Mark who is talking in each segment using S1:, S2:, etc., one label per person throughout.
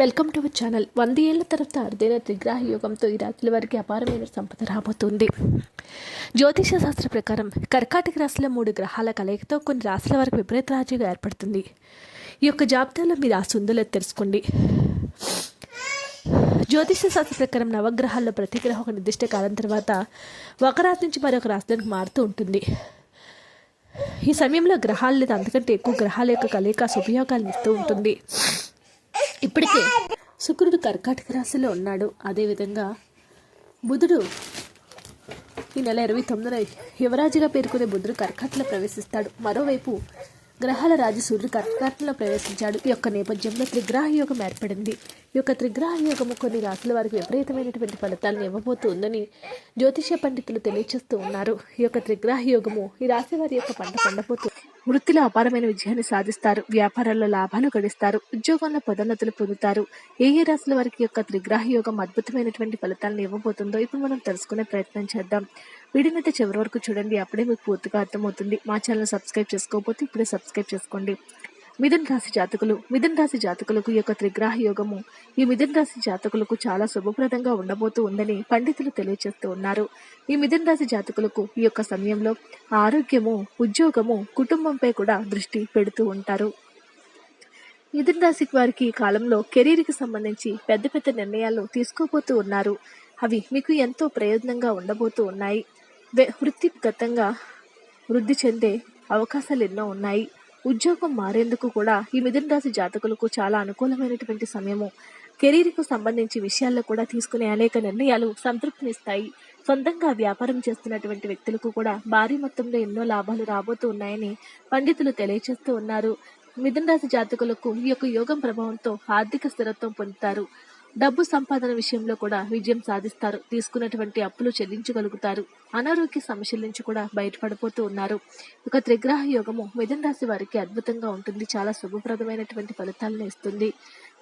S1: Welcome to our channel వంద ఏళ్ళ తర్వాత అరుదైన త్రిగ్రాహ యోగంతో ఈ రాశుల వారికి అపారమైన సంపద రాబోతుంది. జ్యోతిష శాస్త్ర ప్రకారం కర్కాటక రాశిలో మూడు గ్రహాల కలయికతో కొన్ని రాశుల వారికి విపరీత రాజుగా ఏర్పడుతుంది. ఈ యొక్క జాబితాలో మీ రాశి ఉందో లేదో తెలుసుకోండి. జ్యోతిష శాస్త్ర ప్రకారం నవగ్రహాల్లో ప్రతి గ్రహం ఒక నిర్దిష్ట కాలం తర్వాత ఒక రాశి నుంచి మరొక రాశిలోకి మారుతూ ఉంటుంది. ఈ సమయంలో గ్రహాలు లేదా అంతకంటే ఎక్కువ గ్రహాల యొక్క కలయిక ఉపయోగాలు ఇస్తూ ఉంటుంది. ఇప్పటికే శుక్రుడు కర్కాటక రాశిలో ఉన్నాడు. అదేవిధంగా బుధుడు ఈ నెల ఇరవై తొమ్మిదిన యువరాజుగా పేర్కొనే బుధుడు కర్కాటలో ప్రవేశిస్తాడు. మరోవైపు గ్రహాల రాజు సూర్యుడు కర్కాటలో ప్రవేశించాడు. ఈ యొక్క నేపథ్యంలో త్రిగ్రహ యోగం ఏర్పడింది. ఈ యొక్క త్రిగ్రహ యోగము కొన్ని రాశుల వారికి విపరీతమైనటువంటి ఫలితాలను ఇవ్వబోతుందని జ్యోతిష పండితులు తెలియచేస్తూ ఉన్నారు. ఈ యొక్క త్రిగ్రహ యోగము ఈ రాశి వారి యొక్క పంట పండబోతుంది వృత్తిలో అపారమైన విజయాన్ని సాధిస్తారు. వ్యాపారాల్లో లాభాలు గడిస్తారు. ఉద్యోగంలో పదోన్నతులు పొందుతారు. ఏ ఏ రాశుల వారికి యొక్క త్రిగ్రహ యోగం అద్భుతమైనటువంటి ఫలితాలను ఇవ్వబోతుందో ఇప్పుడు మనం తెలుసుకునే ప్రయత్నం చేద్దాం. వీడినైతే చివరి వరకు చూడండి. అప్పుడే మీకు పూర్తిగా అర్థమవుతుంది. మా ఛానల్ సబ్స్క్రైబ్ చేసుకోకపోతే ఇప్పుడే సబ్స్క్రైబ్ చేసుకోండి. మిథున్ రాశి జాతకులు మిథున్ రాశి జాతకులకు యొక్క త్రిగ్రహ యోగము ఈ మిథున్ రాశి జాతకులకు చాలా శుభప్రదంగా ఉండబోతూ ఉందని పండితులు తెలియజేస్తూ ఉన్నారు. ఈ మిథున్ రాశి జాతకులకు ఈ యొక్క సమయంలో ఆరోగ్యము ఉద్యోగము కుటుంబంపై కూడా దృష్టి పెడుతూ ఉంటారు. మిథున్ రాశి వారికి ఈ కాలంలో కెరీర్కి సంబంధించి పెద్ద పెద్ద నిర్ణయాలు తీసుకోబోతూ ఉన్నారు. అవి మీకు ఎంతో ప్రయోజనంగా ఉండబోతూ ఉన్నాయి. వృత్తిగతంగా వృద్ధి చెందే అవకాశాలు ఎన్నో ఉన్నాయి. ఉద్యోగం మారేందుకు కూడా ఈ మిథున రాశి జాతకులకు చాలా అనుకూలమైనటువంటి సమయము. కెరీర్కు సంబంధించి విషయాల్లో కూడా తీసుకునే అనేక నిర్ణయాలు సంతృప్తినిస్తాయి సొంతంగా వ్యాపారం చేస్తున్నటువంటి వ్యక్తులకు కూడా భారీ మొత్తంలో ఎన్నో లాభాలు రాబోతూ ఉన్నాయని పండితులు తెలియజేస్తూ ఉన్నారు. మిథున రాశి జాతకులకు ఈ యొక్క యోగం ప్రభావంతో ఆర్థిక స్థిరత్వం పొందుతారు. డబ్బు సంపాదన విషయంలో కూడా విజయం సాధిస్తారు. తీసుకున్నటువంటి అప్పులు చెల్లించగలుగుతారు. అనారోగ్య సమస్యల నుంచి కూడా బయటపడిపోతూ ఉన్నారు. ఒక త్రిగ్రహ యోగము మిథున రాశి వారికి అద్భుతంగా ఉంటుంది. చాలా శుభప్రదమైనటువంటి ఫలితాలను ఇస్తుంది.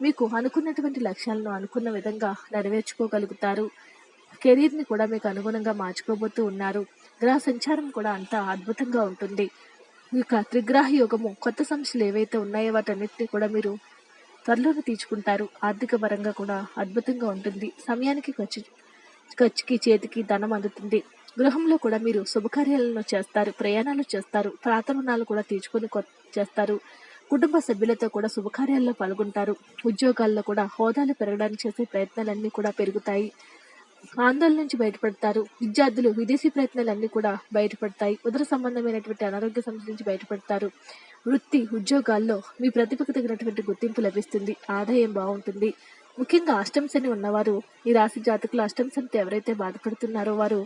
S1: మీకు అనుకున్నటువంటి లక్ష్యాలను అనుకున్న విధంగా నెరవేర్చుకోగలుగుతారు. కెరీర్ని కూడా మీకు అనుగుణంగా మార్చుకోబోతూ ఉన్నారు. గ్రహ సంచారం కూడా అంతా అద్భుతంగా ఉంటుంది. ఈ యొక్క యోగము కొత్త సమస్యలు ఏవైతే ఉన్నాయో వాటన్నిటిని కూడా మీరు త్వరలోనే తీర్చుకుంటారు. ఆర్థిక పరంగా కూడా అద్భుతంగా ఉంటుంది. సమయానికి ఖర్చు ఖర్చుకి చేతికి ధనం అందుతుంది. గృహంలో కూడా మీరు శుభకార్యాలను చేస్తారు ప్రయాణాలు చేస్తారు ప్రాత రుణాలు కూడా తీర్చుకొని చేస్తారు. కుటుంబ సభ్యులతో కూడా శుభకార్యాల్లో పాల్గొంటారు. ఉద్యోగాల్లో కూడా హోదాలు పెరగడానికి చేసే ప్రయత్నాలన్నీ కూడా పెరుగుతాయి. ఆందోళన నుంచి బయటపడతారు. విద్యార్థులు విదేశీ ప్రయత్నాలన్నీ కూడా బయటపడతాయి. ఉదర సంబంధమైనటువంటి అనారోగ్య సమస్యల నుంచి బయటపడతారు. వృత్తి ఉద్యోగాల్లో మీ ప్రతిభకు తగినటువంటి గుర్తింపు లభిస్తుంది ఆదాయం బాగుంటుంది. ముఖ్యంగా అష్టం శని ఉన్నవారు ఈ రాశి జాతకులు అష్టం శనితో ఎవరైతే బాధపడుతున్నారో వారు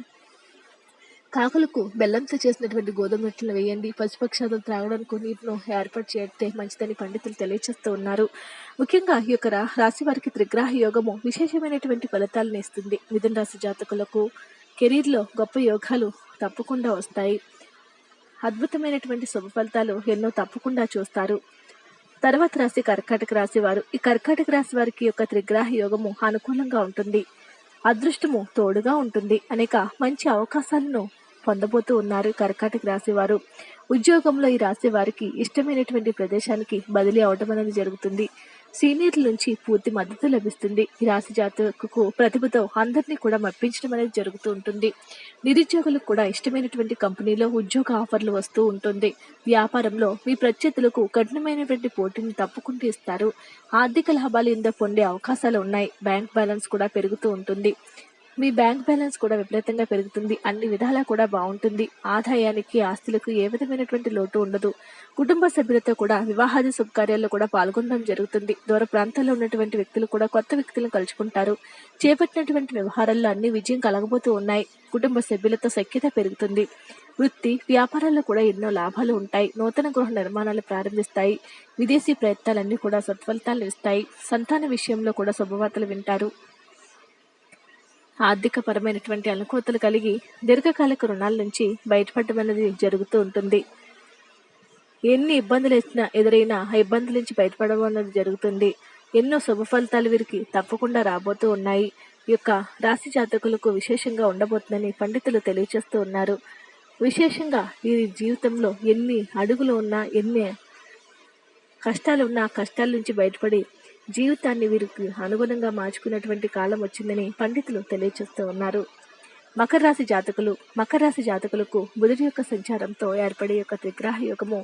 S1: కాకులకు బెల్లంతో చేసినటువంటి గోధుమ రొట్టెలు వేయండి. పశుపక్షాదులు త్రాగడానికి నీటిను ఏర్పాటు చేస్తే మంచిదని పండితులు తెలియచేస్తూ ఉన్నారు. ముఖ్యంగా ఈ యొక్క రాశి వారికి త్రిగ్రహ యోగము విశేషమైనటువంటి ఫలితాలను ఇస్తుంది. మిథున రాశి జాతకులకు కెరీర్లో గొప్ప యోగాలు తప్పకుండా వస్తాయి. అద్భుతమైనటువంటి శుభ ఫలితాలు ఎన్నో తప్పకుండా చూస్తారు. తర్వాత రాశి కర్కాటక రాశి వారు. ఈ కర్కాటక రాశి వారికి యొక్క త్రిగ్రహ యోగము అనుకూలంగా ఉంటుంది. అదృష్టము తోడుగా ఉంటుంది. అనేక మంచి అవకాశాలను పొందబోతూ ఉన్నారు కర్కాటక రాశి వారు. ఉద్యోగంలో ఈ రాశి వారికి ఇష్టమైనటువంటి ప్రదేశానికి బదిలీ అవడం అనేది జరుగుతుంది. సీనియర్ల నుంచి పూర్తి మద్దతు లభిస్తుంది. ఈ రాశి జాతకు ప్రతిభతో అందరినీ కూడా మప్పించడం అనేది జరుగుతూ ఉంటుంది. నిరుద్యోగులకు కూడా ఇష్టమైనటువంటి కంపెనీలో ఉద్యోగ ఆఫర్లు వస్తూ ఉంటుంది. వ్యాపారంలో మీ ప్రత్యర్థులకు కఠినమైనటువంటి పోటీని తప్పుకుంటూ ఇస్తారు. ఆర్థిక లాభాలు ఇందో పొందే అవకాశాలు ఉన్నాయి. బ్యాంక్ బ్యాలెన్స్ కూడా పెరుగుతూ ఉంటుంది. మీ బ్యాంక్ బ్యాలెన్స్ కూడా విపరీతంగా పెరుగుతుంది. అన్ని విధాలా కూడా బాగుంటుంది. ఆదాయానికి ఆస్తులకు ఏ విధమైనటువంటి లోటు ఉండదు. కుటుంబ సభ్యులతో కూడా వివాహాది శుభకార్యాల్లో కూడా పాల్గొనడం జరుగుతుంది. దూర ప్రాంతాల్లో ఉన్నటువంటి వ్యక్తులు కూడా కొత్త వ్యక్తులను కలుసుకుంటారు చేపట్టినటువంటి వ్యవహారాల్లో అన్ని విజయం కలగబోతూ ఉన్నాయి. కుటుంబ సభ్యులతో సఖ్యత పెరుగుతుంది. వృత్తి వ్యాపారాల్లో కూడా ఎన్నో లాభాలు ఉంటాయి. నూతన గృహ నిర్మాణాలు ప్రారంభిస్తాయి. విదేశీ ప్రయత్నాలన్నీ కూడా సత్ఫలితాలు ఇస్తాయి. సంతాన విషయంలో కూడా శుభవార్తలు వింటారు. ఆర్థిక పరమైనటువంటి అనుకూలతలు కలిగి దీర్ఘకాలిక రుణాల నుంచి బయటపడడం అనేది జరుగుతూ ఉంటుంది. ఎన్ని ఇబ్బందులు వచ్చినా ఎదురైనా ఆ ఇబ్బందుల నుంచి బయటపడడం అనేది జరుగుతుంది. ఎన్నో శుభ ఫలితాలు వీరికి తప్పకుండా రాబోతూ ఉన్నాయి. ఈ యొక్క రాశి జాతకులకు విశేషంగా ఉండబోతుందని పండితులు తెలియజేస్తూ ఉన్నారు. విశేషంగా ఈ జీవితంలో ఎన్ని అడుగులు ఉన్నా ఎన్ని కష్టాలు ఉన్నా ఆ కష్టాల నుంచి బయటపడి జీవితాన్ని వీరికి అనుగుణంగా మార్చుకున్నటువంటి కాలం వచ్చిందని పండితులు తెలియజేస్తూ ఉన్నారు. మకర రాశి జాతకులు మకర రాశి జాతకులకు బుధుడి యొక్క సంచారంతో ఏర్పడే యొక్క త్రిగ్రహ యోగము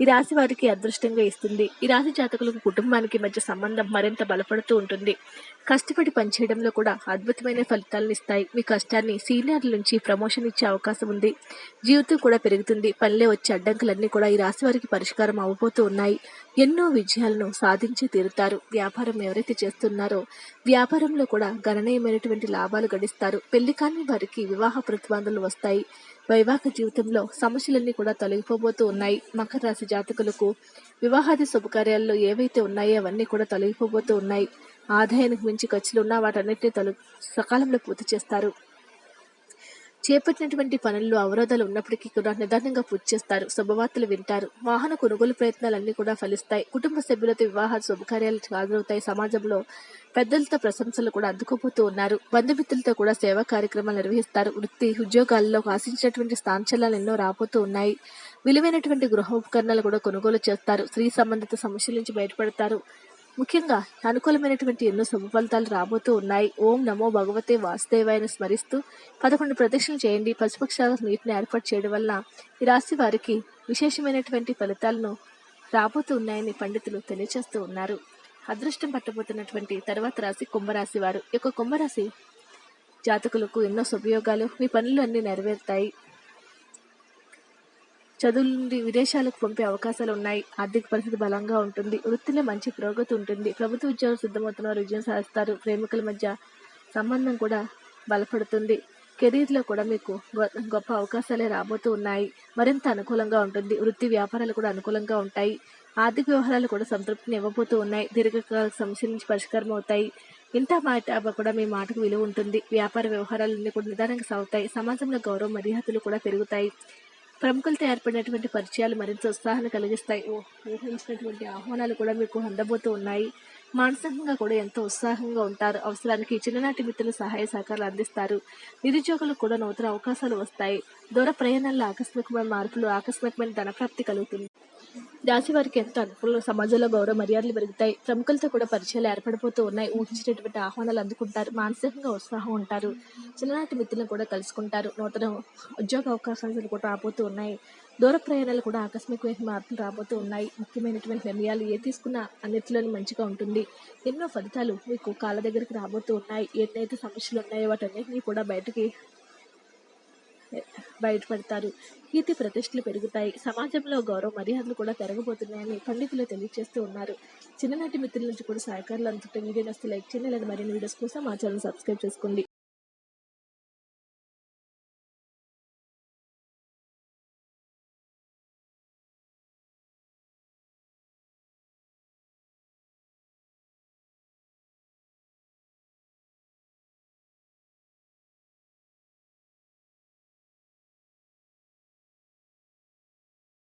S1: ఈ రాశి వారికి అదృష్టంగా ఇస్తుంది. ఈ రాశి జాతకులకు కుటుంబానికి మధ్య సంబంధం మరింత బలపడుతూ ఉంటుంది. కష్టపడి పనిచేయడంలో కూడా అద్భుతమైన ఫలితాలను ఇస్తాయి. మీ కష్టాన్ని సీనియర్ల నుంచి ప్రమోషన్ ఇచ్చే అవకాశం ఉంది. జీవితం కూడా పెరుగుతుంది. పనిలో వచ్చే అడ్డంకులన్నీ కూడా ఈ రాశి వారికి పరిష్కారం అవ్వబోతూ ఉన్నాయి. ఎన్నో విజయాలను సాధించి తీరుతారు. వ్యాపారం ఎవరైతే చేస్తున్నారో వ్యాపారంలో కూడా గణనీయమైనటువంటి లాభాలు గడిస్తారు. పెళ్ళి కాని వారికి వివాహ ప్రతిబంధనలు వస్తాయి. వైవాహిక జీవితంలో సమస్యలన్నీ కూడా తొలగిపోబోతూ ఉన్నాయి. మకర రాశి జాతకులకు వివాహాది శుభకార్యాల్లో ఏవైతే ఉన్నాయో అవన్నీ కూడా తొలగిపోబోతూ ఉన్నాయి. ఆదాయానికి మించి ఖర్చులు ఉన్న వాటన్నిటిని తొలగి సకాలంలో పూర్తి చేస్తారు. చేపట్టినటువంటి పనుల్లో అవరోధాలు ఉన్నప్పటికీ కూడా నిదానంగా పూర్తి చేస్తారు శుభవార్తలు వింటారు వాహన కొనుగోలు ప్రయత్నాలన్నీ కూడా ఫలిస్తాయి. కుటుంబ సభ్యులతో వివాహ శుభకార్యాలు హాజరవుతాయి. సమాజంలో పెద్దలతో ప్రశంసలు కూడా అందుకోబోతూ ఉన్నారు. బంధుమిత్రులతో కూడా సేవా కార్యక్రమాలు నిర్వహిస్తారు. వృత్తి ఉద్యోగాల్లో ఆశించినటువంటి స్థానచలాలు ఎన్నో రాబోతూ ఉన్నాయి. విలువైనటువంటి గృహ ఉపకరణాలు కూడా కొనుగోలు చేస్తారు. స్త్రీ సంబంధిత సమస్యల నుంచి బయటపడతారు. ముఖ్యంగా అనుకూలమైనటువంటి ఎన్నో శుభ ఫలితాలు రాబోతూ ఉన్నాయి. ఓం నమో భగవతే వాసుదేవాయను స్మరిస్తూ పదకొండు ప్రదక్షిణలు చేయండి. పశుపక్షాల నీటిని ఏర్పాటు చేయడం వల్ల ఈ రాశి వారికి విశేషమైనటువంటి ఫలితాలను రాబోతూ ఉన్నాయని పండితులు తెలియజేస్తూ ఉన్నారు. అదృష్టం పట్టబోతున్నటువంటి తర్వాత రాశి కుంభరాశి వారు. ఈ యొక్క కుంభరాశి జాతకులకు ఎన్నో శుభయోగాలు మీ పనులు అన్నీ నెరవేరుతాయి. చదువుల నుండి విదేశాలకు పంపే అవకాశాలు ఉన్నాయి. ఆర్థిక పరిస్థితి బలంగా ఉంటుంది. వృత్తిలో మంచి పురోగతి ఉంటుంది. ప్రభుత్వ ఉద్యోగం సిద్ధమవుతున్నారు విజయం సాధిస్తారు. ప్రేమికుల మధ్య సంబంధం కూడా బలపడుతుంది. కెరీర్లో కూడా మీకు గొ- గొప్ప అవకాశాలే రాబోతూ ఉన్నాయి. మరింత అనుకూలంగా ఉంటుంది. వృత్తి వ్యాపారాలు కూడా అనుకూలంగా ఉంటాయి. ఆర్థిక వ్యవహారాలు కూడా సంతృప్తిని ఇవ్వబోతూ ఉన్నాయి. దీర్ఘకాల సమస్యల నుంచి పరిష్కారం అవుతాయి. ఇంత మాట కూడా మీ మాటకు విలువ ఉంటుంది. వ్యాపార వ్యవహారాలన్నీ కూడా నిదానంగా సాగుతాయి. సమాజంలో గౌరవ మర్యాదలు కూడా పెరుగుతాయి. ప్రముఖులతో ఏర్పడినటువంటి పరిచయాలు మరింత ఉత్సాహాన్ని కలిగిస్తాయి. ఓ ఊహించినటువంటి ఆహ్వానాలు కూడా మీకు అందబోతూ ఉన్నాయి. మానసికంగా కూడా ఎంతో ఉత్సాహంగా ఉంటారు. అవసరానికి చిన్ననాటి మిత్రులు సహాయ సహకారాలు అందిస్తారు. నిరుద్యోగులకు కూడా నూతన అవకాశాలు వస్తాయి. దూర ప్రయాణాల్లో ఆకస్మికమైన మార్పులు ఆకస్మికమైన ధనప్రాప్తి కలుగుతుంది. రాశి వారికి ఎంతో అనుకూల? సమాజంలో గౌరవ మర్యాదలు పెరుగుతాయి. ప్రముఖులతో కూడా పరిచయాలు ఏర్పడిపోతూ ఉన్నాయి. ఊహించినటువంటి ఆహ్వానాలు అందుకుంటారు. మానసికంగా ఉత్సాహం ఉంటారు. చిన్ననాటి మిత్రులను కూడా కలుసుకుంటారు. నూతన ఉద్యోగ అవకాశాలు కూడా రాబోతూ ఉన్నాయి. దూర ప్రయాణాలు కూడా ఆకస్మికమైన మార్పులు రాబోతూ ఉన్నాయి. ముఖ్యమైనటువంటి నిర్ణయాలు ఏ తీసుకున్నా అన్నిటిలోనూ మంచిగా ఉంటుంది. ఎన్నో ఫలితాలు మీకు కాళ్ళ దగ్గరికి రాబోతూ ఉన్నాయి. ఎన్నైతే సమస్యలు ఉన్నాయో వాటన్నిటినీ కూడా బయటికి బయటపడతారు. కీర్తి ప్రతిష్టలు పెరుగుతాయి. సమాజంలో గౌరవ మర్యాదలు కూడా పెరగబోతున్నాయని పండితులు తెలియజేస్తూ ఉన్నారు. చిన్ననాటి మిత్రుల నుంచి కూడా సహకారాలు అందుతుంటే వీడియో నస్తే లైక్ చేయండి. లేదా మరిన్ని వీడియోస్ కోసం మా ఛానల్ సబ్స్క్రైబ్ చేసుకోండి.